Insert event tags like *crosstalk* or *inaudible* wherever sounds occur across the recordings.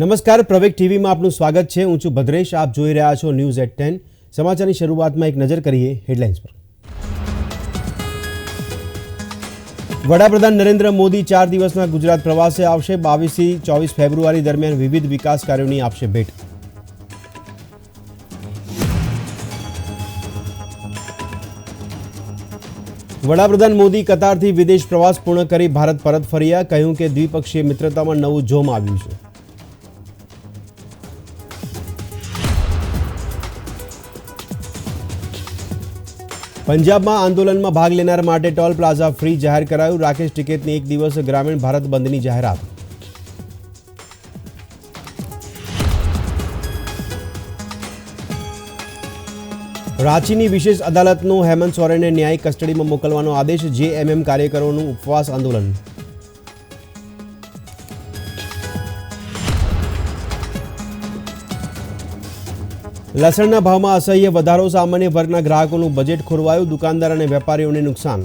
નમસ્કાર પ્રવેક ટીવીમાં આપનું સ્વાગત છે. હું છું ભદ્રેશ. આપ જોઈ રહ્યા છો ન્યૂઝ એટ ટેન. સમાચારની શરૂઆતમાં એક નજર કરીએ હેડલાઇન્સ પર. વડાપ્રધાન નરેન્દ્ર મોદી ચાર દિવસના ગુજરાત પ્રવાસે આવશે. બાવીસથી ચોવીસ ફેબ્રુઆરી દરમિયાન વિવિધ વિકાસ કાર્યોની આપશે ભેટ. વડાપ્રધાન મોદી કતારથી વિદેશ પ્રવાસ પૂર્ણ કરી ભારત પરત ફર્યા. કહ્યું કે દ્વિપક્ષીય મિત્રતામાં નવું જોમ આવ્યું છે. પંજાબમાં આંદોલનમાં ભાગ લેનાર માટે ટોલ પ્લાઝા ફ્રી જાહેર કરાયું. રાકેશ ટિકેટની એક દિવસ ગ્રામીણ ભારત બંધની જાહેરાત. રાંચીની વિશેષ અદાલતનો હેમંત સોરેનને ન્યાયિક કસ્ટડીમાં મોકલવાનો આદેશ. જેએમએમ કાર્યકરોનું ઉપવાસ આંદોલન. લસણના ભાવમાં અસહ્ય વધારો, સામાન્ય વર્ગના ગ્રાહકોનું બજેટ ખોરવાયું, દુકાનદાર અને વેપારીઓને નુકસાન.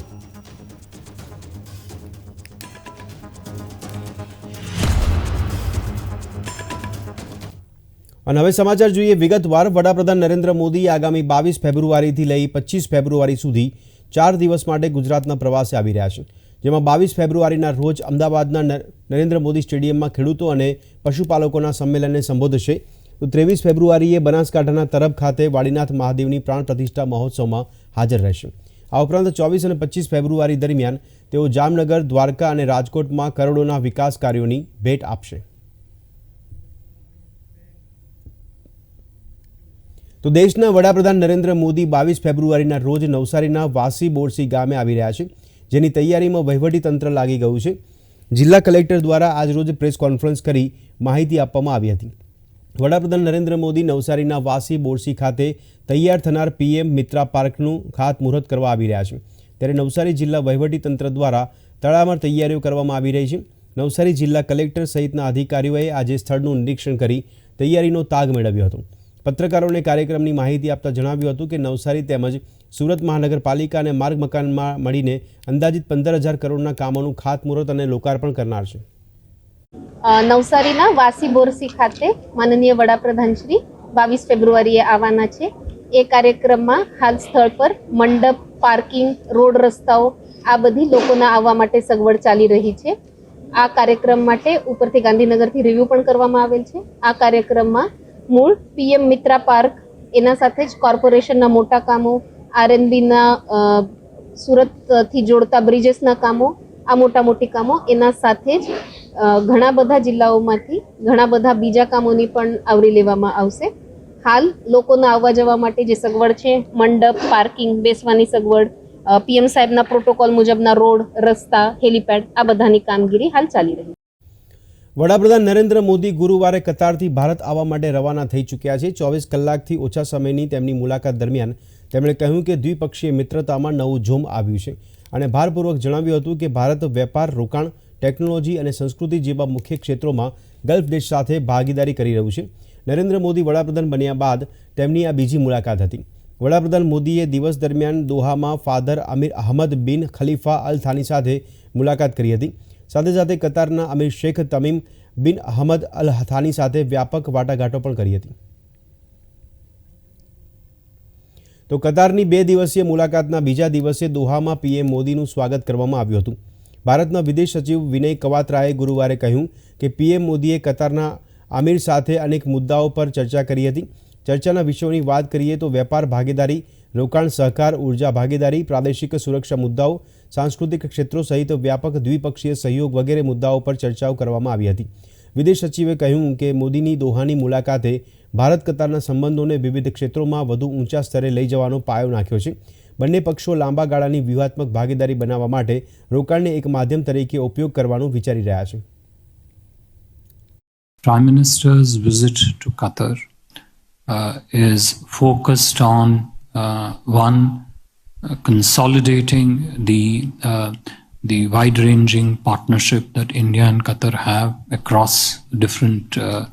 અને હવે સમાચાર જોઈએ, વિગતવાર વડાપ્રધાન નરેન્દ્ર મોદી આગામી બાવીસ ફેબ્રુઆરીથી લઈ પચીસ ફેબ્રુઆરી સુધી ચાર દિવસ માટે ગુજરાતના પ્રવાસે આવી રહ્યા છે. જેમાં બાવીસ ફેબ્રુઆરીના રોજ અમદાવાદના નરેન્દ્ર મોદી સ્ટેડિયમમાં ખેડૂતો અને પશુપાલકોના સંમેલનને સંબોધશે. તો ત્રેવીસ ફેબ્રુઆરીએ બનાસકાંઠાના તરફ ખાતે વાડીનાથ મહાદેવની પ્રાણ પ્રતિષ્ઠા મહોત્સવમાં હાજર રહેશે. આ ઉપરાંત ચોવીસ અને પચીસ ફેબ્રુઆરી દરમિયાન તેઓ જામનગર, દ્વારકા અને રાજકોટમાં કરોડોના વિકાસ કાર્યોની ભેટ આપશે. તો દેશના વડાપ્રધાન નરેન્દ્ર મોદી બાવીસ ફેબ્રુઆરીના રોજ નવસારીના વાસી બોરસી ગામે આવી રહ્યા છે, જેની તૈયારીમાં વહીવટી તંત્ર લાગી ગયું છે. જિલ્લા કલેક્ટર દ્વારા આજરોજ પ્રેસ કોન્ફરન્સ કરી માહિતી આપવામાં આવી હતી. વડાપ્રધાન નરેન્દ્ર મોદી નવસારીના વાસી બોરસી ખાતે તૈયાર થનાર પીએમ મિત્રા પાર્કનું ખાતમુહૂર્ત કરવા આવી રહ્યા છે. ત્યારે નવસારી જિલ્લા વહીવટી તંત્ર દ્વારા તડામાર તૈયારીઓ કરવામાં આવી રહી છે. નવસારી જિલ્લા કલેક્ટર સહિતના અધિકારીઓએ આજે સ્થળનું નિરીક્ષણ કરી તૈયારીનો તાગ મેળવ્યો હતો. પત્રકારોને કાર્યક્રમની માહિતી આપતા જણાવ્યું હતું કે નવસારી તેમજ સુરત મહાનગરપાલિકા અને માર્ગ મકાનમાં મળીને અંદાજિત પંદર હજાર કરોડના કામોનું ખાતમુહૂર્ત અને લોકાર્પણ કરનાર છે. નવસારીના વાસી બોરસી ખાતે માનનીય વડાપ્રધાન શ્રી બાવીસ ફેબ્રુઆરીએ આવવાના છે. એ કાર્યક્રમમાં હાલ સ્થળ પર મંડપ, પાર્કિંગ, રોડ રસ્તાઓ આ બધી લોકોના આવવા માટે સગવડ ચાલી રહી છે. આ કાર્યક્રમ માટે ઉપરથી ગાંધીનગરથી રિવ્યુ પણ કરવામાં આવેલ છે. આ કાર્યક્રમમાં મૂળ પીએમ મિત્રા પાર્ક, એના સાથે જ કોર્પોરેશનના મોટા કામો, આરએનબીના સુરતથી જોડતા બ્રિજેસના કામો આ મોટા મોટી કામો એના સાથે જ ઘણા બધા જિલ્લાઓમાંથી ઘણા બધા બીજા કામોની પણ આવરી લેવામાં આવશે. હાલ લોકોના આવવા જવા માટે જે સગવડ છે, મંડપ, પાર્કિંગ, બેસવાની સગવડ પીએમ સાહેબના પ્રોટોકોલ મુજબના રોડ, રસ્તા, હેલીપેડ આ બધાની કામગીરી હાલ ચાલી રહી વડાપ્રધાન નરેન્દ્ર મોદી ગુરુવારે કતારથી ભારત આવવા માટે રવાના થઈ ચૂક્યા છે. ચોવીસ કલાકથી ઓછા સમયની તેમની મુલાકાત દરમિયાન તેમણે કહ્યું કે દ્વિપક્ષીય મિત્રતામાં નવું જોમ આવ્યું છે. અને ભારપૂર્વક જણાવ્યું હતું કે ભારત વેપાર, રોકાણ, ટેકનોલોજી અને સંસ્કૃતિ જેવા મુખ્ય ક્ષેત્રોમાં ગલ્ફ દેશ સાથે ભાગીદારી કરી રહ્યું છે. નરેન્દ્ર મોદી વડાપ્રધાન બન્યા બાદ તેમની આ બીજી મુલાકાત હતી. વડાપ્રધાન મોદીએ દિવસ દરમિયાન દોહામાં ફાધર અમીર અહમદ બિન ખલીફા અલ થાની સાથે મુલાકાત કરી હતી. સાથે સાથે કતારના અમીર શેખ તમીમ બિન અહમદ અલ થાની સાથે વ્યાપક વાટાઘાટો પણ કરી હતી. તો કતારની બે દિવસીય મુલાકાતના બીજા દિવસે દોહામાં પીએમ મોદીનું સ્વાગત કરવામાં આવ્યું હતું. ભારતના વિદેશ સચિવ વિનય કવાત્રાએ ગુરુવારે કહ્યું કે પીએમ મોદીએ કતારના આમિર સાથે અનેક મુદ્દાઓ પર ચર્ચા કરી હતી. ચર્ચાના વિષયોની વાત કરીએ તો વેપાર ભાગીદારી, રોકાણ સહકાર, ઊર્જા ભાગીદારી, પ્રાદેશિક સુરક્ષા મુદ્દાઓ, સાંસ્કૃતિક ક્ષેત્રો સહિત વ્યાપક દ્વિપક્ષીય સહયોગ વગેરે મુદ્દાઓ પર ચર્ચાઓ કરવામાં આવી હતી. વિદેશ સચિવે કહ્યું કે મોદીની દોહાની મુલાકાતે ભારત કતારના સંબંધોને વિવિધ ક્ષેત્રોમાં વધુ ઊંચા સ્તરે લઈ જવાનો પાયો નાખ્યો છે. બંને પક્ષો લાંબા ગાળાની વ્યૂહાત્મક ભાગીદારી બનાવવા માટે રોકાણને એક માધ્યમ તરીકે ઉપયોગ કરવાનું વિચારી રહ્યા છે. Prime Minister's visit to Qatar uh, is focused on uh, one, uh, consolidating the uh, the wide-ranging partnership that India and Qatar have across different uh,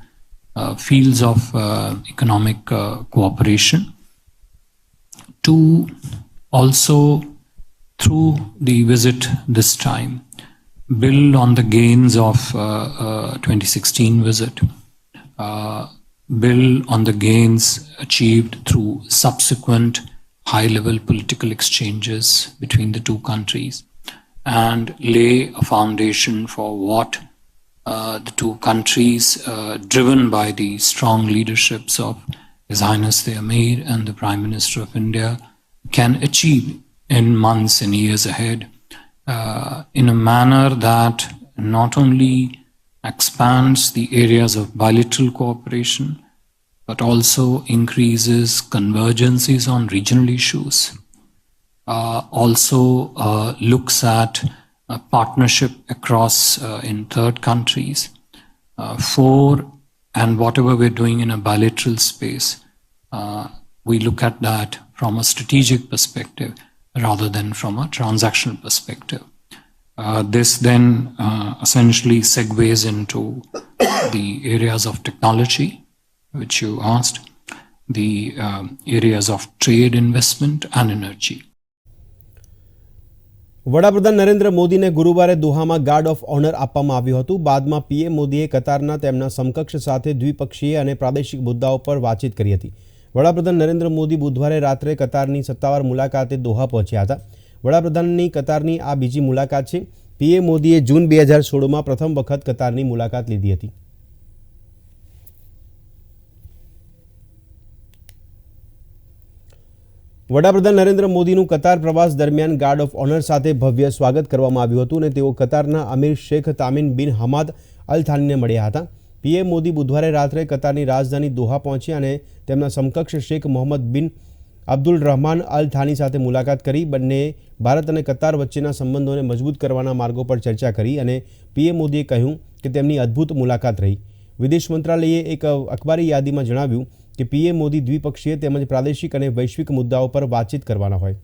uh, fields of uh, economic uh, cooperation. To also, through the visit this time, build on the gains of uh, uh, 2016 visit build on the gains achieved through subsequent high level political exchanges between the two countries and lay a foundation for what uh, the two countries, uh, driven by the strong leaderships of His Highness the Amir and the Prime Minister of India, can achieve in months and years ahead uh, in a manner that not only expands the areas of bilateral cooperation but also increases convergences on regional issues also uh, looks at a partnership across uh, in third countries. Uh, four, and whatever we're doing in a bilateral space, uh, we look at that from a strategic perspective rather than from a transactional perspective. Uh, this then uh, essentially segues into the areas of technology, which you asked, the um, areas of trade, investment, and energy. વડાપ્રધાન નરેન્દ્ર મોદીને ગુરુવારે દોહામાં guard of honour આપવામાં આવ્યું હતું. બાદમાં PM મોદીએ કતારના તેમના સમકક્ષ સાથે દ્વિપક્ષીય અને પ્રાદેશિક મુદ્દાઓ પર વાતચીત કરી હતી. વડાપ્રધાન નરેન્દ્ર મોદી બુધવારે રાત્રે કતારની સત્તાવાર મુલાકાતે દોહા પહોંચ્યા હતા. વડાપ્રધાનની કતારની આ બીજી મુલાકાત છે. પીએમ મોદીએ જૂન બે હજાર સોળમાં પ્રથમ વખત કતારની મુલાકાત લીધી હતી. વડાપ્રધાન નરેન્દ્ર મોદીનું કતાર પ્રવાસ દરમિયાન ગાર્ડ ઓફ ઓનર સાથે ભવ્ય સ્વાગત કરવામાં આવ્યું હતું અને તેઓ કતારના અમીર શેખ તામીન બિન હમાદ અલ થાનીને મળ્યા હતા. પીએમ મોદી બુધવારે રાત્રે કતારની રાજધાની દોહા પહોંચ્યા અને તેમના સમકક્ષ શેખ મોહમ્મદ બિન અબ્દુલ રહમાન અલ થાની સાથે મુલાકાત કરી. બંને ભારત અને કતાર વચ્ચેના સંબંધોને મજબૂત કરવાના માર્ગો પર ચર્ચા કરી અને પીએમ મોદીએ કહ્યું કે તેમની અદ્ભુત મુલાકાત રહી. વિદેશ મંત્રાલયે એક અખબારી યાદીમાં જણાવ્યું કે પીએમ મોદી દ્વિપક્ષીય તેમજ પ્રાદેશિક અને વૈશ્વિક મુદ્દાઓ પર વાતચીત કરવાના હોય.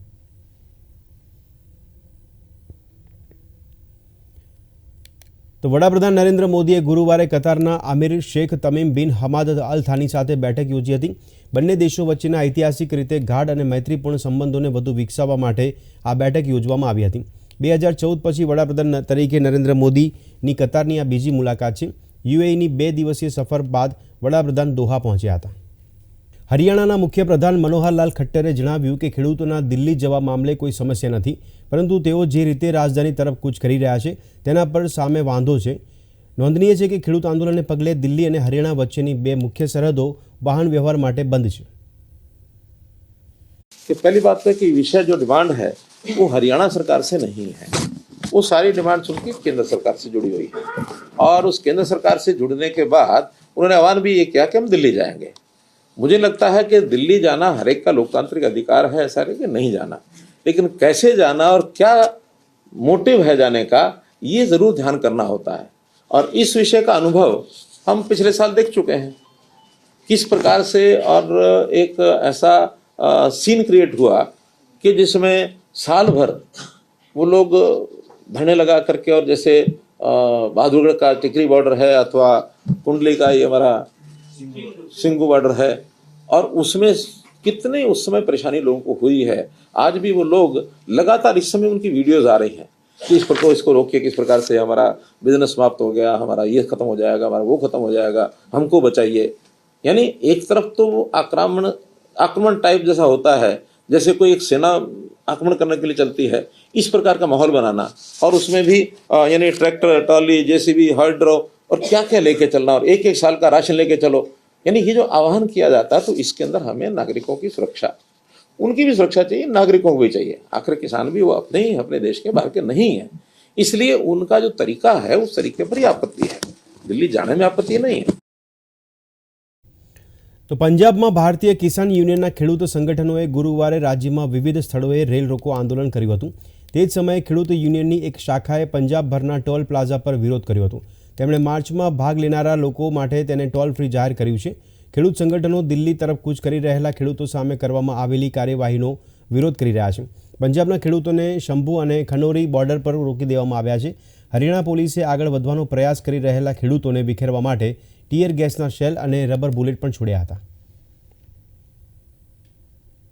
તો વડાપ્રધાન નરેન્દ્ર મોદીએ ગુરુવારે કતારના Amir Sheikh Tamim bin Hamad Al Thani સાથે બેઠક યોજી હતી. બંને દેશો વચ્ચેના ઐતિહાસિક રીતે ગાઢ અને મૈત્રીપૂર્ણ સંબંધોને વધુ વિકસાવવા માટે આ બેઠક યોજવામાં આવી હતી. બે હજાર ચૌદ પછી વડાપ્રધાન તરીકે નરેન્દ્ર મોદીની કતારની આ બીજી મુલાકાત છે. યુએઈની બે દિવસીય સફર બાદ વડાપ્રધાન દોહા પહોંચ્યા હતા. હરિયાણાના મુખ્યપ્રધાન મનોહરલાલ ખટ્ટરે જણાવ્યું કે ખેડૂતોના દિલ્હી જવા મામલે કોઈ સમસ્યા નથી પરંતુ તેઓ જે રીતે રાજધાની તરફ કૂચ કરી રહ્યા છે તેના પર સામે વાંધો છે નોંધનીય છે કે ખેડૂત આંદોલનને પગલે દિલ્હી અને હરિયાણા વચ્ચેની બે મુખ્ય સરહદો વાહન વ્યવહાર માટે બંધ છે कि पहली बात तो है कि विषय जो डिमांड है वो हरियाणा सरकार से नहीं है वो सारी डिमांड उनकी केंद्र सरकार से जुड़ी हुई है और उस केंद्र सरकार से जुड़ने के बाद उन्होंने आह्वान भी ये किया कि हम दिल्ली जाएंगे मुझे लगता है कि दिल्ली जाना हर एक का लोकतांत्रिक अधिकार है, ऐसा नहीं कि नहीं जाना। लेकिन कैसे जाना और क्या मोटिव है जाने का, ये ज़रूर ध्यान करना होता है। और इस विषय का अनुभव हम पिछले साल देख चुके हैं। किस प्रकार से और एक ऐसा सीन क्रिएट हुआ कि जिसमें साल भर वो लोग धरने लगा करके और जैसे बहादुरगढ़ का टिकरी बॉर्डर है अथवा कुंडली का ये हमारा सिंगू बॉर्डर है। और उसमें कितने उस समय परेशानी लोगों को हुई है, आज भी वो लोग लगातार इस समय उनकी वीडियोज़ आ रही हैं कि इस पर को इसको रोकिए, किस प्रकार से हमारा बिज़नेस समाप्त हो गया, हमारा ये खत्म हो जाएगा, हमारा वो खत्म हो जाएगा, हमको बचाइए। यानी एक तरफ़ तो वो आक्रमण आक्रमण टाइप जैसा होता है, जैसे कोई एक सेना आक्रमण करने के लिए चलती है, इस प्रकार का माहौल बनाना। और उसमें भी यानी ट्रैक्टर, ट्रॉली, जेसीबी हर्ड्रो और क्या क्या लेके चलना और एक एक साल का राशन लेके चलो यानी ये जो आह्वान किया जाता है तो इसके अंदर हमें नागरिकों की सुरक्षा उनकी भी सुरक्षा चाहिए नागरिकों को भी चाहिए आखिर किसान भी वो अपने ही अपने देश के बाहर के नहीं है इसलिए उनका जो तरीका है उस तरीके पर ही आपत्ति है दिल्ली जाने में आपत्ति नहीं है તો પંજાબમાં ભારતીય કિસાન યુનિયનના ખેડૂત સંગઠનોએ ગુરુવારે રાજ્યમાં વિવિધ સ્થળોએ રેલ રોકો આંદોલન કર્યું હતું તે જ સમયે ખેડૂત યુનિયનની એક શાખાએ પંજાબભરના ટોલ પ્લાઝા પર વિરોધ કર્યો હતો તેમણે માર્ચમાં ભાગ લેનારા લોકો માટે તેને ટોલ ફ્રી જાહેર કર્યું છે. ખેડૂત સંગઠનો દિલ્હી તરફ કૂચ કરી રહેલા ખેડૂતો સામે કરવામાં આવેલી કાર્યવાહીનો વિરોધ કરી રહ્યા છે. પંજાબના ખેડૂતોને શંભુ અને ખનોરી બોર્ડર પર રોકી દેવામાં આવ્યા છે. હરિયાણા પોલીસે આગળ વધવાનો પ્રયાસ કરી રહેલા ખેડૂતોને વિખેરવા માટે ટીયર ગેસના શેલ અને રબર બુલેટ પણ છોડ્યા હતા.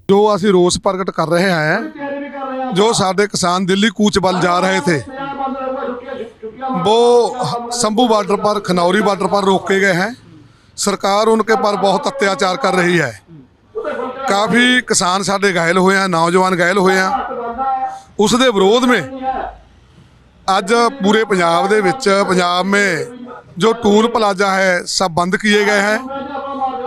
जो ਅਸੀਂ ਰੋਸ પ્રગટ કર રહ્યા ਹਾਂ જો ਸਾਡੇ ਕਿਸਾਨ દિલ્હી કૂચ ਵੱਲ જા રહે થે वो शंभू बॉर्डर पर खनौरी बॉर्डर पर रोके गए हैं ਸਰਕਾਰ उनके पर बहुत अत्याचार कर रही है ਕਾਫੀ ਕਿਸਾਨ ਸਾਡੇ ਘਾਇਲ ਹੋਏ ਆ ਨੌਜਵਾਨ ਘਾਇਲ ਹੋਏ ਆ ਉਸ ਦੇ ਵਿਰੋਧ में ਅੱਜ पूरे पंजाब ਦੇ ਵਿੱਚ पंजाब में जो टूल प्लाजा है सब बंद किए गए हैं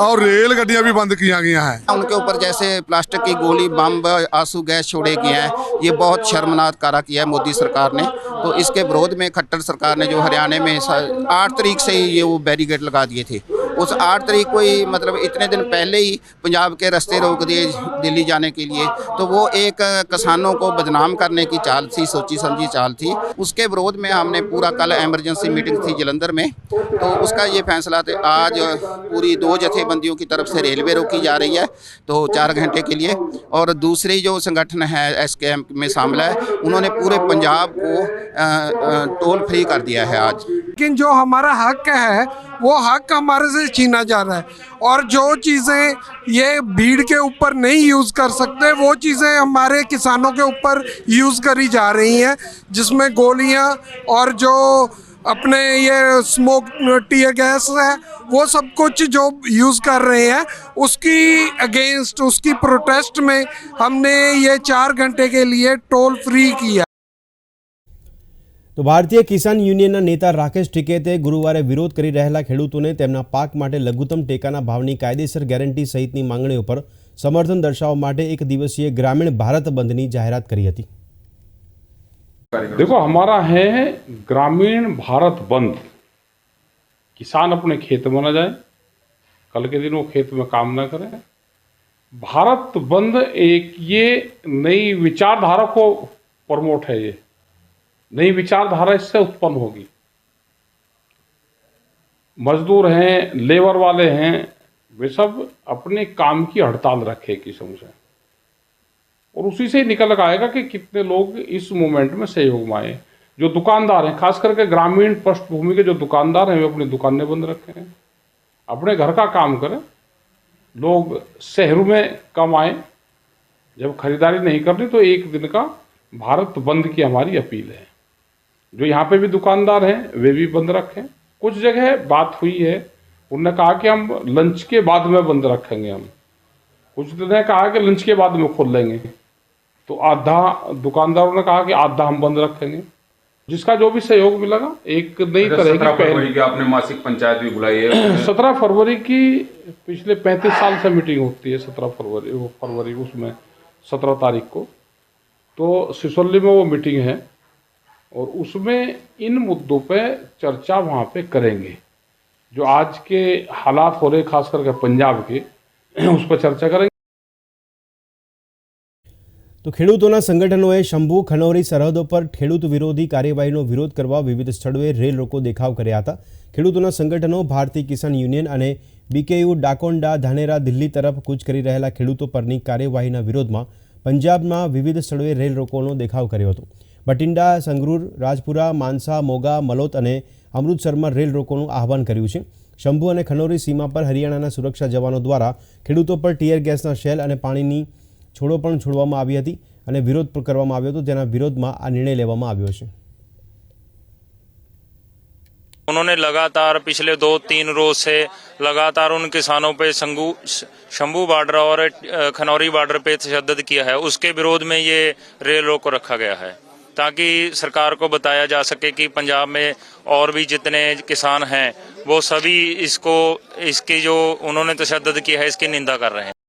और रेल गड्डियाँ भी बंद किया गया है। उनके ऊपर जैसे प्लास्टिक की गोली, बम, आँसू, गैस छोड़े गए हैं। ये बहुत शर्मनाक कारा किया है मोदी सरकार ने। तो इसके विरोध में खट्टर सरकार ने जो हरियाणा में आठ तरीक से ही ये वो बैरीगेट लगा दिए थे। उस आठ तारीख को ही मतलब इतने दिन पहले ही पंजाब के रास्ते रोक दिए दिल्ली जाने के लिए। तो वो एक किसानों को बदनाम करने की चाल थी, सोची समझी चाल थी। उसके विरोध में हमने पूरा कल एमरजेंसी मीटिंग थी जलंधर में। तो उसका ये फैसला था, आज पूरी दो जथेबंदियों की तरफ़ से रेलवे रोकी जा रही है तो चार घंटे के लिए। और दूसरी जो संगठन है एस में शामिल है, उन्होंने पूरे पंजाब को टोल फ्री कर दिया है आज। लेकिन जो हमारा हक है, वो हक हमारे से छीना जा रहा है। और जो चीज़ें ये भीड़ के ऊपर नहीं यूज़ कर सकते, वो चीज़ें हमारे किसानों के ऊपर यूज़ करी जा रही हैं, जिसमें गोलियाँ और जो अपने ये स्मोक टीयर गैस है, वो सब कुछ जो यूज़ कर रहे हैं, उसकी अगेंस्ट, उसकी प्रोटेस्ट में हमने ये चार घंटे के लिए टोल फ्री किया। તો ભારતીય કિસાન યુનિયનના નેતા રાકેશ ટિકેતે ગુરુવારે વિરોધ કરી રહેલા ખેડૂતોને તેમના પાક માટે લઘુત્તમ ટેકાના ભાવની કાયદેસર ગેરંટી સહિતની માંગણીઓ પર સમર્થન દર્શાવવા માટે એક દિવસીય ગ્રામીણ ભારત બંધની જાહેરાત કરી હતી देखो हमारा है ग्रामीण भारत बंद किसान अपने खेत में न जाए कल के दिन वो खेत में काम न करें भारत बंद एक ये नई विचारधारा को प्रमोट है ये नई विचारधारा इससे उत्पन्न होगी। मजदूर हैं, लेबर वाले हैं, वे सब अपने काम की हड़ताल रखे किस्म से। और उसी से ही निकल आएगा कि कितने लोग इस मूवमेंट में सहयोग में आए। जो दुकानदार हैं, खास करके ग्रामीण पृष्ठभूमि के जो दुकानदार हैं, वे अपनी दुकानें बंद रखे। हैं अपने घर का काम करें। लोग शहरों में कम आए। जब खरीदारी नहीं करनी तो एक दिन का भारत बंद की हमारी अपील है। जो यहाँ पे भी दुकानदार हैं वे भी बंद रखें। कुछ जगह बात हुई है उन्होंने कहा कि हम लंच के बाद में बंद रखेंगे हम। कुछ ने कहा कि लंच के बाद में खोल लेंगे। तो आधा दुकानदारों ने कहा कि आधा हम बंद रखेंगे। जिसका जो भी सहयोग मिलेगा एक नई तरह की फरवरी की आपने मासिक पंचायत भी बुलाई है। *clears throat* सत्रह फरवरी की पिछले पैंतीस साल से मीटिंग होती है सत्रह फरवरी वो फरवरी उसमें सत्रह तारीख को। तो सिसोली में वो मीटिंग है। और उसमें इन मुद्दों पे चर्चा वहाँ पे करेंगे जो आज के हालात हो रहे खास करके पंजाब के उस पर चर्चा करेंगे તો ખેડૂતોના સંગઠનોએ શંભુ ખનોરી સરહદો પર ખેડૂત વિરોધી કાર્યવાહીનો વિરોધ કરવા વિવિધ સ્થળોએ રેલ રોકો દેખાવ કર્યા હતા ખેડૂતોના સંગઠનો ભારતીય કિસાન યુનિયન અને બીકેયુ ડાકોન્ડા ધાનેરા દિલ્હી તરફ કૂચ કરી રહેલા ખેડૂતો પરની કાર્યવાહીના વિરોધમાં પંજાબમાં વિવિધ સ્થળોએ રેલ રોકોનો દેખાવ કર્યો હતો બટિંડા સંગરૂર રાજપુરા માનસા મોગા મલોત અને અમૃતસરમાં રેલ રોકોનું આહવાન કર્યું છે શંભુ અને ખનોરી સીમા પર હરિયાણાના સુરક્ષા જવાનો દ્વારા ખેડૂતો પર ટીયર ગેસના શેલ અને પાણીની છોડો પણ છોડવામાં આવી હતી અને વિરોધ પણ કરવામાં આવ્યો હતો જેના વિરોધમાં આ નિર્ણય લેવામાં આવ્યો છે उन्होंने लगातार पिछले दो तीन रोज से लगातार उन किसानों पे संगू शंभू बॉर्डर और अ, खनौरी बॉर्डर पे तशद किया है उसके विरोध में ये रेल रोको रखा गया है ताकि सरकार को बताया जा सके कि पंजाब में और भी जितने किसान हैं वो सभी इसको इसकी जो उन्होंने तशद किया है इसकी निंदा कर रहे हैं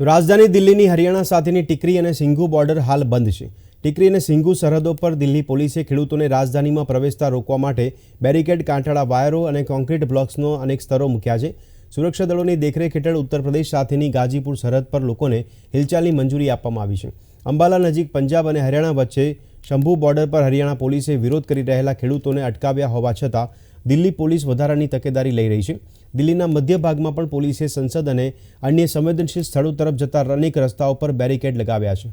તો રાજધાની દિલ્હીની હરિયાણા સાથેની ટીકરી અને સિંઘુ બોર્ડર હાલ બંધ છે ટીકરી અને સિંઘુ સરહદો પર દિલ્હી પોલીસે ખેડૂતોને રાજધાનીમાં પ્રવેશતા રોકવા માટે બેરિકેડ કાંટાળા વાયરો અને કોન્ક્રીટ બ્લોક્સનો અનેક સ્તરો મૂક્યા છે સુરક્ષા દળોની દેખરેખ હેઠળ ઉત્તર પ્રદેશ સાથેની ગાજીપુર સરહદ પર લોકોને હિલચાલની મંજૂરી આપવામાં આવી છે અંબાલા નજીક પંજાબ અને હરિયાણા વચ્ચે શંભુ બોર્ડર પર હરિયાણા પોલીસે વિરોધ કરી રહેલા ખેડૂતોને અટકાવ્યા હોવા છતાં દિલ્હી પોલીસ વધારાની તકેદારી લઈ રહી છે. દિલ્હીના મધ્ય ભાગમાં પણ પોલીસે સંસદ અને અન્ય સંવેદનશીલ સ્થળો તરફ જતા અનેક રસ્તાઓ પર બેરિકેડ લગાવ્યા છે.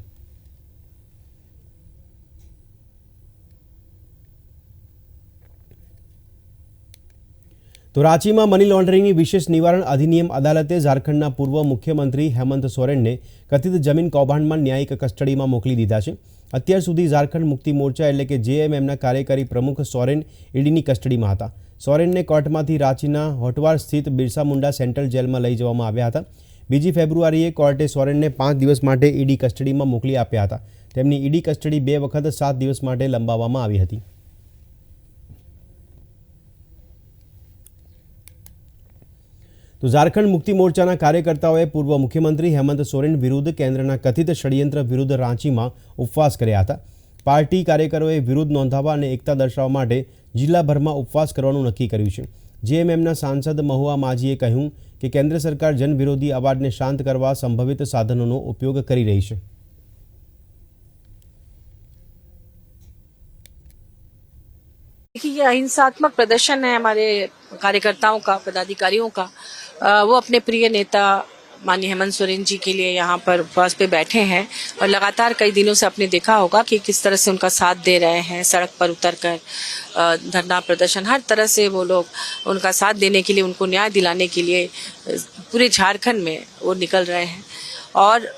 તો રાંચીમાં મની લોન્ડરિંગની વિશેષ નિવારણ અધિનિયમ અદાલતે ઝારખંડના પૂર્વ મુખ્યમંત્રી હેમંત સોરેનને કથિત જમીન કૌભાંડમાં ન્યાયિક કસ્ટડીમાં મોકલી દીધા છે. અત્યાર સુધી ઝારખંડ મુક્તિ મોરચા એટલે કે જેએમએમના કાર્યકારી પ્રમુખ સોરેન ઈડીની કસ્ટડીમાં હતા. સોરેનને કોર્ટમાંથી રાંચીના હોટવાર સ્થિત બિરસા મુંડા સેન્ટ્રલ જેલમાં લઈ જવામાં આવ્યા હતા. બીજી ફેબ્રુઆરીએ કોર્ટે સોરેનને પાંચ દિવસ માટે ઈડી કસ્ટડીમાં મોકલી આપ્યા હતા. તેમની ઈડી કસ્ટડી બે વખત સાત દિવસ માટે લંબાવવામાં આવી હતી. તો ઝારખંડ મુક્તિ મોરચાના કાર્યકર્તાઓએ પૂર્વ મુખ્યમંત્રી હેમંત સોરેન વિરુદ્ધ કેન્દ્રના કથિત ષડયંત્ર વિરુદ્ધ રાંચીમાં ઉપવાસ કર્યા હતા પાર્ટી કાર્યકરોએ વિરોધ નોંધાવવા અને એકતા દર્શાવવા માટે જિલ્લાભરમાં ઉપવાસ કરવાનું નક્કી કર્યું છે જેએમએમના સાંસદ મહુઆ માજીએ કહ્યું કે કેન્દ્ર સરકાર જનવિરોધી અવાજને શાંત કરવા સંભવિત સાધનોનો ઉપયોગ કરી રહી છે देखिए ये अहिंसात्मक प्रदर्शन है हमारे कार्यकर्ताओं का पदाधिकारियों का अ, वो अपने प्रिय नेता माननीय हेमंत सोरेन जी के लिए यहाँ पर उपवास पे बैठे हैं और लगातार कई दिनों से आपने देखा होगा कि किस तरह से उनका साथ दे रहे हैं, सड़क पर उतर कर धरना प्रदर्शन, हर तरह से वो लोग उनका साथ देने के लिए, उनको न्याय दिलाने के लिए पूरे झारखंड में वो निकल रहे हैं। और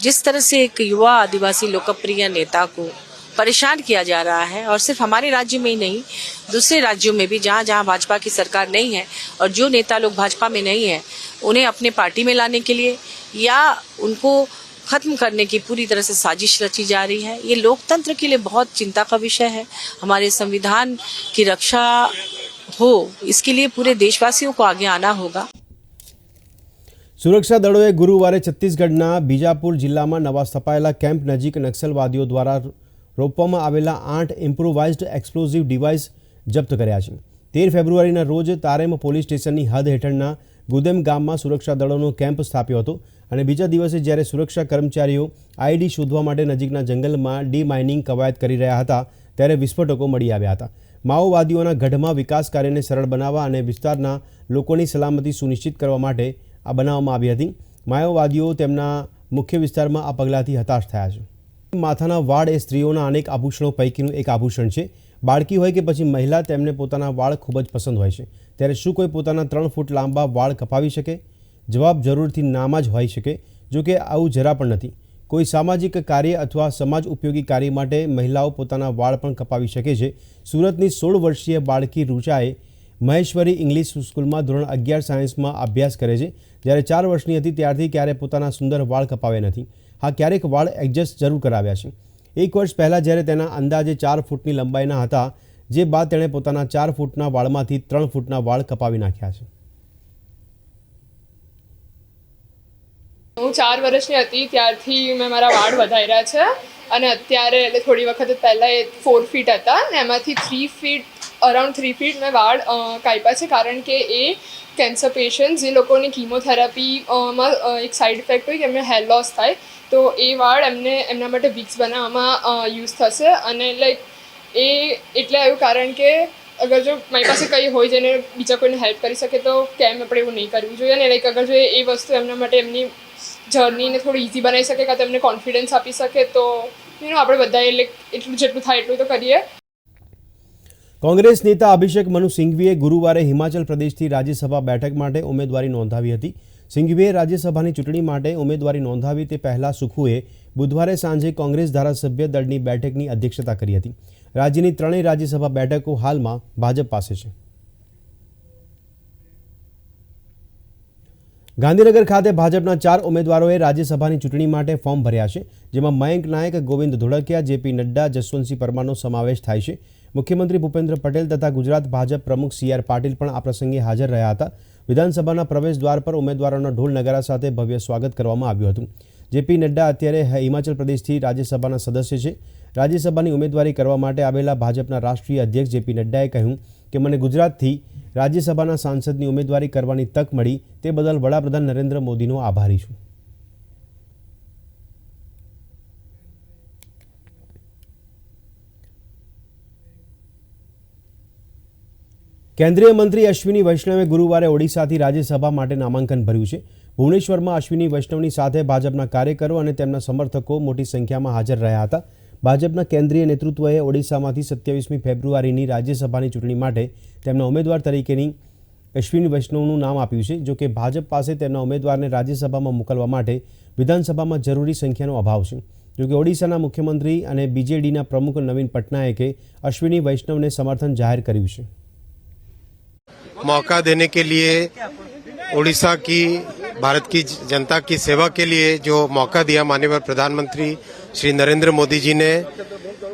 जिस तरह से एक युवा आदिवासी लोकप्रिय नेता को परेशान किया जा रहा है और सिर्फ हमारे राज्य में ही नहीं दूसरे राज्यों में भी जहाँ जहाँ भाजपा की सरकार नहीं है और जो नेता लोग भाजपा में नहीं है उन्हें अपने पार्टी में लाने के लिए या उनको खत्म करने की पूरी तरह से साजिश रची जा रही है ये लोकतंत्र के लिए बहुत चिंता का विषय है हमारे संविधान की रक्षा हो इसके लिए पूरे देशवासियों को आगे आना होगा સુરક્ષા દળોએ ગુરુવારે છત્તીસગઢના બીજાપુર જિલ્લામાં નવા સ્થપાયેલા કેમ્પ નજીક નક્સલવાદીઓ દ્વારા રોપવામાં આવેલા આઠ ઇમ્પ્રુવાઇઝડ એક્સપ્લોઝિવ ડિવાઇસ જપ્ત કર્યા છે. તેર ફેબ્રુઆરીના રોજ તારેમ પોલીસ સ્ટેશનની હદ હેઠળના ગુદેમ ગામમાં સુરક્ષા દળોનો કેમ્પ સ્થાપ્યો હતો અને બીજા દિવસે જ્યારે સુરક્ષા કર્મચારીઓ આઈડી શોધવા માટે નજીકના જંગલમાં ડી માઇનિંગ કવાયત કરી રહ્યા હતા, ત્યારે વિસ્ફોટકો મળી આવ્યા હતા. માઓવાદીઓના ગઢમાં વિકાસ કાર્યને સરળ બનાવવા અને વિસ્તારના લોકોની સલામતી સુનિશ્ચિત કરવા માટે આ બનાવવામાં આવી હતી. માઓવાદીઓ તેમના મુખ્ય વિસ્તારમાં આ પગલાંથી હતાશ થયા છે. માથાના વાળ એ સ્ત્રીઓના અનેક આભૂષણો પૈકીનું એક આભૂષણ છે. બાળકી હોય કે પછી મહિલા, તેમને પોતાના વાળ ખૂબ જ પસંદ હોય છે. ત્યારે શું કોઈ પોતાના ત્રણ ફૂટ લાંબા વાળ કપાવી શકે? જવાબ જરૂરથી નામાં જ હોઈ શકે, જો કે આવું જરા પણ નથી. કોઈ સામાજિક કાર્ય અથવા સમાજ ઉપયોગી કાર્ય માટે મહિલાઓ પોતાના વાળ પણ કપાવી શકે છે. સુરતની સોળ વર્ષીય બાળકી રૂચાએ મહેશ્વરી ઇંગ્લિશ સ્કૂલમાં ધોરણ અગિયાર સાયન્સમાં અભ્યાસ કરે છે. જ્યારે ચાર વર્ષની હતી ત્યારથી ક્યારે પોતાના સુંદર વાળ કપાવ્યા નથી. હા, ક્યારેક વાળ એડજસ્ટ જરૂર કરાવ્યા છે. એક વર્ષ પહેલાં જ્યારે તેના અંદાજે ચાર ફૂટની લંબાઈના હતા, જે બાદ તેણે પોતાના ચાર ફૂટના વાળમાંથી ત્રણ ફૂટના વાળ કપાવી નાખ્યા છે. હું ચાર વર્ષની હતી, ત્યારથી મેં મારા વાળ વધાર્યા છે. અને અત્યારે એટલે થોડી વખત પહેલાં એ ફોર ફીટ હતા ને એમાંથી three feet around three feet મેં વાળ કાપ્યા છે. કારણ કે એ કેન્સર પેશન્ટ જે લોકોની કીમોથેરાપી માં એક સાઈડ ઇફેક્ટ હોય કે એમને હેર લોસ થાય, તો એ વાળ એમને, એમના માટે વિક્સ બનાવવામાં યુઝ થશે. અને લાઈક એ એટલે આવ્યું કારણ કે અગર જો મારી પાસે કંઈ હોય જેને બીજા કોઈને હેલ્પ કરી શકે, તો કેમ આપણે એવું નહીં કરવું જોઈએ? ને લાઈક અગર જો એ વસ્તુ એમના માટે એમની જર્નીને થોડી ઇઝી બનાવી શકે, કાં તો એમને કોન્ફિડન્સ આપી શકે, તો યુ નો આપણે બધાએ લાઈક એટલું જેટલું થાય એટલું તો કરીએ. કોંગ્રેસ નેતા અભિષેક મનુ સિંઘવીએ ગુરુવારે હિમાચલ પ્રદેશથી રાજ્યસભા બેઠક માટે ઉમેદવારી નોંધાવી હતી. સિંઘવીએ રાજ્યસભાની ચૂંટણી માટે ઉમેદવારી નોંધાવી તે પહેલાં સુખુએ બુધવારે સાંજે કોંગ્રેસ ધારાસભ્ય દળની બેઠકની અધ્યક્ષતા કરી હતી. રાજ્યની ત્રણેય રાજ્યસભા બેઠકો હાલમાં ભાજપ પાસે છે. ગાંધીનગર ખાતે ભાજપના ચાર ઉમેદવારોએ રાજ્યસભાની ચૂંટણી માટે ફોર્મ ભર્યા છે, જેમાં મયંક નાયક, ગોવિંદ ધોળકિયા, જેપી નડ્ડા, જસવંતસિંહ પરમારનો સમાવેશ થાય છે. મુખ્યમંત્રી ભૂપેન્દ્ર પટેલ તથા ગુજરાત ભાજપ પ્રમુખ સી આર પાટીલ પણ આ પ્રસંગે હાજર રહ્યા હતા. વિધાનસભાના પ્રવેશ દ્વાર પર ઉમેદવારોના ઢોલ નગારા સાથે ભવ્ય સ્વાગત કરવામાં આવ્યું હતું. જેપી નડ્ડા અત્યારે હિમાચલ પ્રદેશથી રાજ્યસભાના સદસ્ય છે. રાજ્યસભાની ઉમેદવારી કરવા માટે આવેલા ભાજપના રાષ્ટ્રીય અધ્યક્ષ જેપી નડ્ડાએ કહ્યું કે, મને ગુજરાતથી રાજ્યસભાના સાંસદની ઉમેદવારી કરવાની તક મળી. તે બદલ વડાપ્રધાન નરેન્દ્ર મોદીનો આભારી છું. કેન્દ્રીય મંત્રી અશ્વિની વૈષ્ણવે ગુરુવારે ઓડિશાથી રાજ્યસભા માટે નામાંકન ભર્યું છે. ભુવનેશ્વરમાં અશ્વિની વૈષ્ણવની સાથે ભાજપના કાર્યકરો અને તેમના સમર્થકો મોટી સંખ્યામાં હાજર રહ્યા હતા. ભાજપના કેન્દ્રીય નેતૃત્વએ ઓડિશામાંથી સત્યાવીસમી ફેબ્રુઆરીની રાજ્યસભાની ચૂંટણી માટે તેમના ઉમેદવાર તરીકેની અશ્વિની વૈષ્ણવનું નામ આપ્યું છે જો કે ભાજપ પાસે તેમના ઉમેદવારને રાજ્યસભામાં મોકલવા માટે વિધાનસભામાં જરૂરી સંખ્યાનો અભાવ છે. જોકે ઓડિશાના મુખ્યમંત્રી અને બીજેડીના પ્રમુખ નવીન પટનાયકે અશ્વિની વૈષ્ણવને સમર્થન જાહેર કર્યું છે. मौका देने के लिए उड़ीसा की भारत की जनता की सेवा के लिए जो मौका दिया माननीय प्रधानमंत्री श्री नरेंद्र मोदी जी ने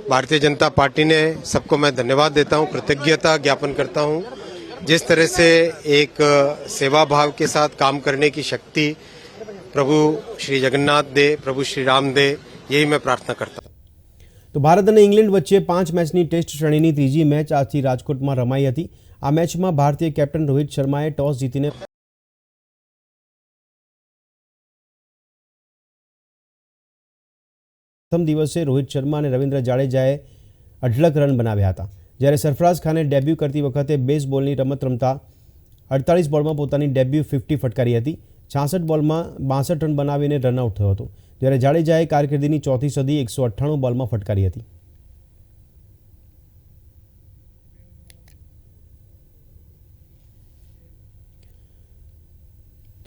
भारतीय जनता पार्टी ने सबको मैं धन्यवाद देता हूं कृतज्ञता ज्ञापन करता हूं जिस तरह से एक सेवा भाव के साथ काम करने की शक्ति प्रभु श्री जगन्नाथ दे प्रभु श्री राम दे यही मैं प्रार्थना करता हूं તો ભારત અને ઇંગ્લેન્ડ વચ્ચે પાંચ મેચની ટેસ્ટ શ્રેણીની ત્રીજી મેચ આજથી રાજકોટમાં રમાઈ હતી આ મેચમાં ભારતીય કેપ્ટન રોહિત શર્માએ ટોસ જીતીને પ્રથમ દિવસે રોહિત શર્મા અને રવિન્દ્ર જાડેજાએ અઢળક રન બનાવ્યા હતા. જ્યારે સરફરાઝ ખાને ડેબ્યુ કરતી વખતે બેઝ બોલની રમત રમતા અડતાલીસ બોલમાં પોતાની ડેબ્યુ ફિફ્ટી ફટકારી હતી. છાસઠ બોલમાં બાસઠ રન બનાવીને રનઆઉટ થયો હતો. જ્યારે જાડેજાએ કારકિર્દીની ચોથી સદી એકસો અઠ્ઠાણું બોલમાં ફટકારી હતી.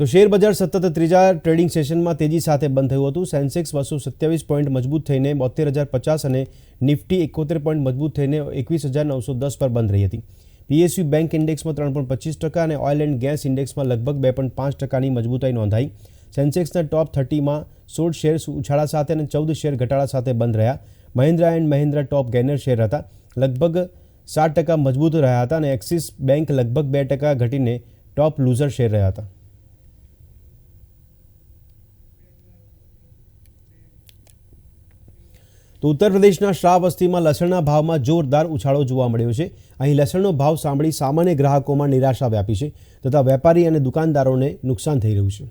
તો શેર બજાર સતત ત્રીજા ટ્રેડિંગ સેશનમાં તેજી સાથે બંધ થયું હતું. સેન્સેક્સ બસો સત્યાવીસ પોઈન્ટ મજબૂત થઈને બોતેર હજાર પચાસ અને નિફ્ટી એકોતેર પોઈન્ટ મજબૂત થઈને એકવીસ હજાર નવસો દસ પર બંધ રહી હતી. પીએસયુ બેંક ઇન્ડેક્સમાં ત્રણ પોઈન્ટ પચીસ ટકા અને ઓઇલ એન્ડ ગેસ ઇન્ડેક્સમાં લગભગ બે પોઈન્ટ પાંચ ટકાની મજબૂતાઈ નોંધાઈ. સેન્સેક્સના ટોપ થર્ટીમાં સોળ શેર ઉછાળા સાથે અને ચૌદ શેર ઘટાડા સાથે બંધ રહ્યા. Mahindra and Mahindra top gainer share હતા. લગભગ સાત ટકા મજબૂત રહ્યા હતા અને એક્સિસ બેંક લગભગ બે ટકા ઘટીને ટોપ લૂઝર શેર રહ્યા હતા. તો ઉત્તર પ્રદેશના શ્રાવસ્તીમાં લસણના ભાવમાં જોરદાર ઉછાળો જોવા મળ્યો છે. અહીં લસણનો ભાવ સાંભળી સામાન્ય ગ્રાહકોમાં નિરાશા વ્યાપી છે તથા વેપારી અને દુકાનદારોને નુકસાન થઈ રહ્યું છે.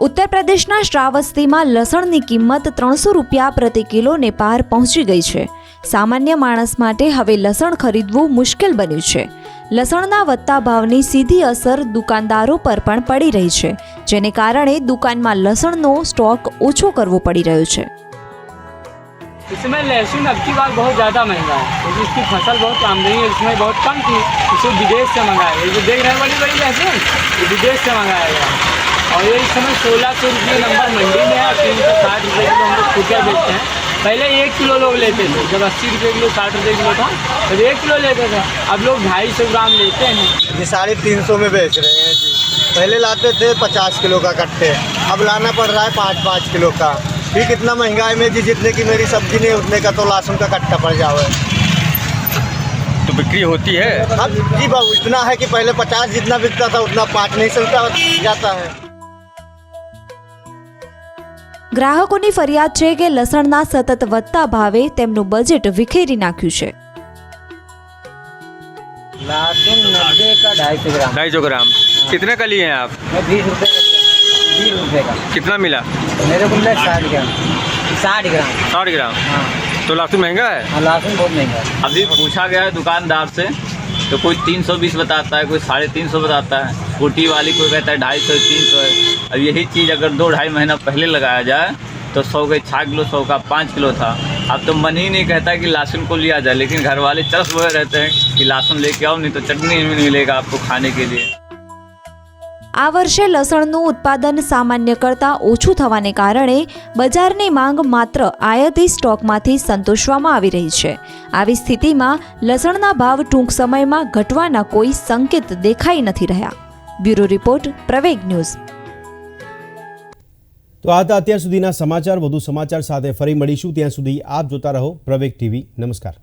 ઉત્તર પ્રદેશના શ્રાવસ્તીમાં લસણની કિંમત ત્રણસો રૂપિયા પ્રતિ કિલોને પાર પહોંચી ગઈ છે. સામાન્ય માણસ માટે હવે લસણ ખરીદવું મુશ્કેલ બન્યું છે. લસણના વધતા ભાવની સીધી અસર દુકાનદારો પર પણ પડી રહી છે જેને કારણે દુકાનમાં લસણનો સ્ટોક ઓછો કરવો પડી રહ્યો છે इसमें लहसुन अब की बार बहुत ज़्यादा महंगा है क्योंकि इसकी फसल बहुत आमदनी है इसमें बहुत कम थी इसे विदेश से मंगाया गया ये जो देख रहे हैं बड़ी बड़ी लहसुन ये विदेश से मंगाया गया है। और ये इस समय सोलह सौ रुपये नंबर मंडी में है और तीन सौ साठ रुपये किलो हम लोग खुद बेचते हैं पहले एक किलो लोग लेते थे जब अस्सी रुपये किलो साठ रुपये किलो था तो एक किलो लेते थे। अब लोग ढाई सौ ग्राम लेते हैं। ये साढ़े तीन सौ में बेच रहे हैं जी। पहले लाते थे पचास किलो का कट्टे अब लाना पड़ रहा है पाँच पाँच किलो का। फिर कितना महँगाई में जी जितने की मेरी सब्ज़ी नहीं उतने का तो लहसुन का कट्टा पड़ जाओ तो बिक्री होती है? अब जी बाबू इतना है कि पहले पचास जितना बिकता था उतना पाँच नहीं चलता जाता है। ગ્રાહકોની ફરિયાદ છે કે લસણના સતત વધતા ભાવે તેમનું બજેટ વિખેરી નાખ્યું છે लहसुन नब्बे का ढाई सौ ग्राम ढाई सौ ग्राम कितने का लिए हैं आप बीस रुपये का बीस रुपये का कितना मिला मेरे को मिला साठ ग्राम साठ ग्राम साठ ग्राम तो लहसुन महंगा है हाँ लहसुन बहुत महंगा है अभी पूछा गया है दुकानदार से तो कोई तीन सौ बीस बताता है, कोई साढ़े तीन सौ बताता है। स्कूटी वाली कोई कहता है ढाई सौ, तीन सौ है। अब यही चीज़ अगर दो ढाई महीना पहले लगाया जाए तो सौ के छः किलो, सौ का पाँच किलो था। अब तो मन ही नहीं कहता कि लहसुन को लिया जाए, लेकिन घर वाले चरस हुए रहते हैं कि लहसुन लेके आओ, नहीं तो चटनी नहीं मिलेगा आपको खाने के लिए। આ વર્ષે લસણનું ઉત્પાદન સામાન્ય કરતાં ઓછું થવાને કારણે બજારની માંગ માત્ર આયાતી સ્ટોકમાંથી સંતોષવામાં આવી રહી છે. આવી સ્થિતિમાં લસણના ભાવ ટૂંક સમયમાં ઘટવાના કોઈ સંકેત દેખાઈ નથી રહ્યા. Bureau report, Praveg news. તો આ હતા અત્યાર સુધીના સમાચાર. વધુ સમાચાર સાથે ફરી મળીશું. ત્યાં સુધી આપ જોતા રહો પ્રવેગ ટીવી. નમસ્કાર.